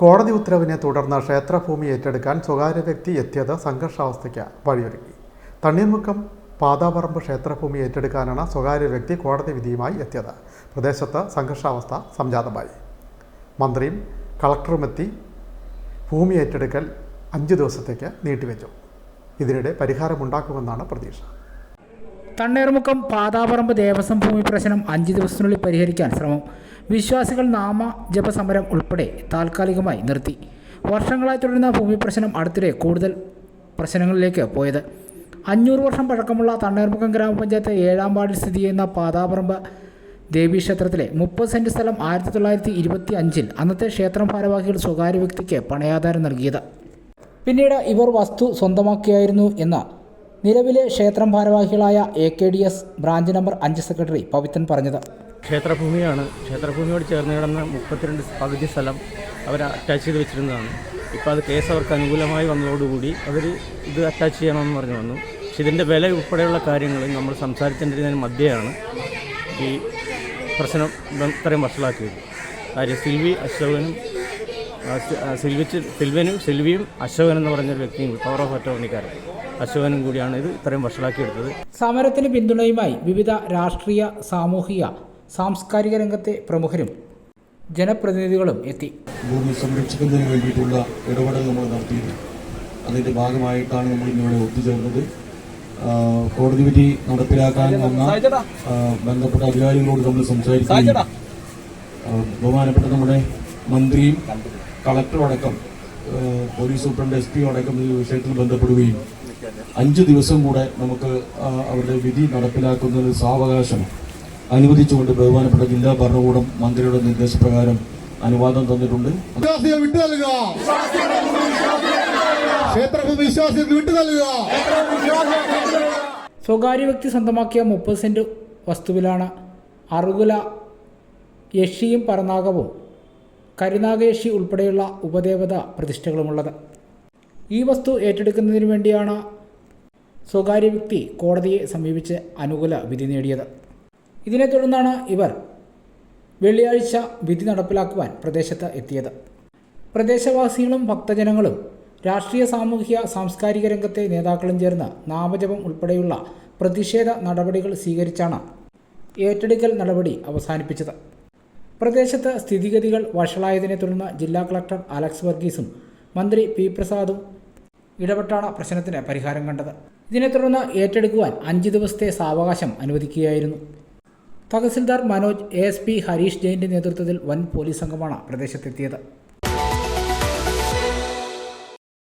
കോടതി ഉത്തരവിനെ തുടർന്ന് ക്ഷേത്രഭൂമി ഏറ്റെടുക്കാൻ സ്വകാര്യ വ്യക്തി എത്തിയത് സംഘർഷാവസ്ഥയ്ക്ക് വഴിയൊരുക്കി. തണ്ണീർമുക്കം പാതാപറമ്പ് ക്ഷേത്രഭൂമി ഏറ്റെടുക്കാനാണ് സ്വകാര്യ വ്യക്തി കോടതി വിധിയുമായി എത്തിയത്. പ്രദേശത്ത് സംഘർഷാവസ്ഥ സംജാതമായി. മന്ത്രിയും കളക്ടറുമെത്തി ഭൂമി ഏറ്റെടുക്കൽ അഞ്ച് ദിവസത്തേക്ക് നീട്ടിവെച്ചു. ഇതിനിടെ പരിഹാരമുണ്ടാക്കുമെന്നാണ് പ്രതീക്ഷ. തണ്ണീർമുക്കം പാതാപറമ്പ് ദേവസ്വം ഭൂമി പ്രശ്നം അഞ്ച് ദിവസത്തിനുള്ളിൽ പരിഹരിക്കാൻ ശ്രമം. വിശ്വാസികൾ നാമ ജപസമരം ഉൾപ്പെടെ താൽക്കാലികമായി നിർത്തി. വർഷങ്ങളായി തുടരുന്ന ഭൂമി പ്രശ്നം അടുത്തിടെ കൂടുതൽ പ്രശ്നങ്ങളിലേക്ക് പോയത്. അഞ്ഞൂറ് വർഷം പഴക്കമുള്ള തണ്ണീർമുക്കം ഗ്രാമപഞ്ചായത്ത് ഏഴാം വാർഡിൽ സ്ഥിതി ചെയ്യുന്ന പാതാപറമ്പ് ദേവീക്ഷേത്രത്തിലെ മുപ്പത് സെന്റ് സ്ഥലം ആയിരത്തി തൊള്ളായിരത്തി ഇരുപത്തി അഞ്ചിൽ അന്നത്തെ ക്ഷേത്രം ഭാരവാഹികൾ സ്വകാര്യ വ്യക്തിക്ക് പണയാധാരം നൽകിയത്. പിന്നീട് ഇവർ വസ്തു സ്വന്തമാക്കിയായിരുന്നു എന്ന നിലവിലെ ക്ഷേത്രം ഭാരവാഹികളായ A K D S branch number അഞ്ച് സെക്രട്ടറി പവിത്രൻ പറഞ്ഞത്. ക്ഷേത്രഭൂമിയാണ്. ക്ഷേത്രഭൂമിയോട് ചേർന്ന് കിടന്ന മുപ്പത്തിരണ്ട് പകുതി സ്ഥലം അവർ അറ്റാച്ച് ചെയ്ത് വെച്ചിരുന്നതാണ്. ഇപ്പോൾ അത് കേസ് അവർക്ക് അനുകൂലമായി വന്നതോടുകൂടി അവർ ഇത് അറ്റാച്ച് ചെയ്യണമെന്ന് പറഞ്ഞു വന്നു. പക്ഷെ ഇതിന്റെ വില ഉൾപ്പെടെയുള്ള കാര്യങ്ങൾ നമ്മൾ സംസാരിച്ചിരുന്നതിന് മധ്യയാണ് ഈ പ്രശ്നം ഇത്രയും വഷളാക്കിയത്. കാര്യം സിൽവി അശോകനും സിൽവിച്ച് സിൽവനും സിൽവിയും അശോകൻ എന്ന് പറഞ്ഞൊരു വ്യക്തിയും പവർ ഓഫ് അറ്റോർണിക്കാരൻ അശോകനും കൂടിയാണ് ഇത് ഇത്രയും വഷളാക്കിയെടുത്തത്. സമരത്തിന് പിന്തുണയുമായി വിവിധ രാഷ്ട്രീയ സാമൂഹിക സാംസ്കാരിക രംഗത്തെ പ്രമുഖരും ജനപ്രതിനിധികളും എത്തി. ഭൂമി സംരക്ഷിക്കുന്നതിന് വേണ്ടിയിട്ടുള്ള ഇടപെടൽ നമ്മൾ നടത്തിയിട്ടുണ്ട് അതിന്റെ ഭാഗമായിട്ടാണ് നമ്മൾ ഇന്നിവിടെ ഒത്തുചേർന്നത്. കോടതി വിധി നടപ്പിലാക്കാൻ വന്ന ബന്ധപ്പെട്ട അധികാരികളോട് നമ്മൾ സംസാരിക്കുകയും ബഹുമാനപ്പെട്ട നമ്മുടെ മന്ത്രിയും കളക്ടറും അടക്കം പോലീസ് സൂപ്രണ്ട് എസ് പി അടക്കം ഈ വിഷയത്തിൽ ബന്ധപ്പെടുകയും അഞ്ച് ദിവസം കൂടെ നമുക്ക് അവരുടെ വിധി നടപ്പിലാക്കുന്നതിന് സാവകാശം അനുവദിച്ചുകൊണ്ട് ബഹുമാനപ്പെട്ട ജില്ലാ ഭരണകൂടം മന്ത്രിയുടെ നിർദ്ദേശപ്രകാരം അനുവാദം തന്നിട്ടുണ്ട്. വിശ്വാസികൾ വിട്ടു നൽകുക ക്ഷേത്രഭൂമി വിശ്വാസികൾക്ക് വിട്ടു നൽകുക സ്വകാര്യ വ്യക്തി സ്വന്തമാക്കിയ മുപ്പത് സെന്റ് വസ്തുവിലാണ് അറുകുല യക്ഷിയും പറനാഗവും കരുനാഗയക്ഷി ഉൾപ്പെടെയുള്ള ഉപദേവത പ്രതിഷ്ഠകളുമുള്ളത്. ഈ വസ്തു ഏറ്റെടുക്കുന്നതിന് വേണ്ടിയാണ് സ്വകാര്യ വ്യക്തി കോടതിയെ സമീപിച്ച് അനുകൂല വിധി നേടിയത്. ഇതിനെ തുടർന്നാണ് ഇവർ വെള്ളിയാഴ്ച വിധി നടപ്പിലാക്കുവാൻ പ്രദേശത്ത് എത്തിയത്. പ്രദേശവാസികളും ഭക്തജനങ്ങളും രാഷ്ട്രീയ സാമൂഹിക സാംസ്കാരിക രംഗത്തെ നേതാക്കളും ചേർന്ന് നാമജപം ഉൾപ്പെടെയുള്ള പ്രതിഷേധ നടപടികൾ സ്വീകരിച്ചാണ് ഏറ്റെടുക്കൽ നടപടി അവസാനിപ്പിച്ചത്. പ്രദേശത്ത് സ്ഥിതിഗതികൾ വഷളായതിനെ തുടർന്ന് ജില്ലാ കളക്ടർ അലക്സ് വർഗീസും മന്ത്രി പി പ്രസാദും ഇടപെട്ടാണ് പ്രശ്നത്തിന് പരിഹാരം കണ്ടത്. ഇതിനെ തുടർന്ന് ഏറ്റെടുക്കുവാൻ അഞ്ച് ദിവസത്തെ സാവകാശം അനുവദിക്കുകയായിരുന്നു. Tahsildar Manoj A S P Harish ജെയിന്റെ നേതൃത്വത്തിൽ വൻ പോലീസ് സംഘമാണ് പ്രദേശത്തെത്തിയത്.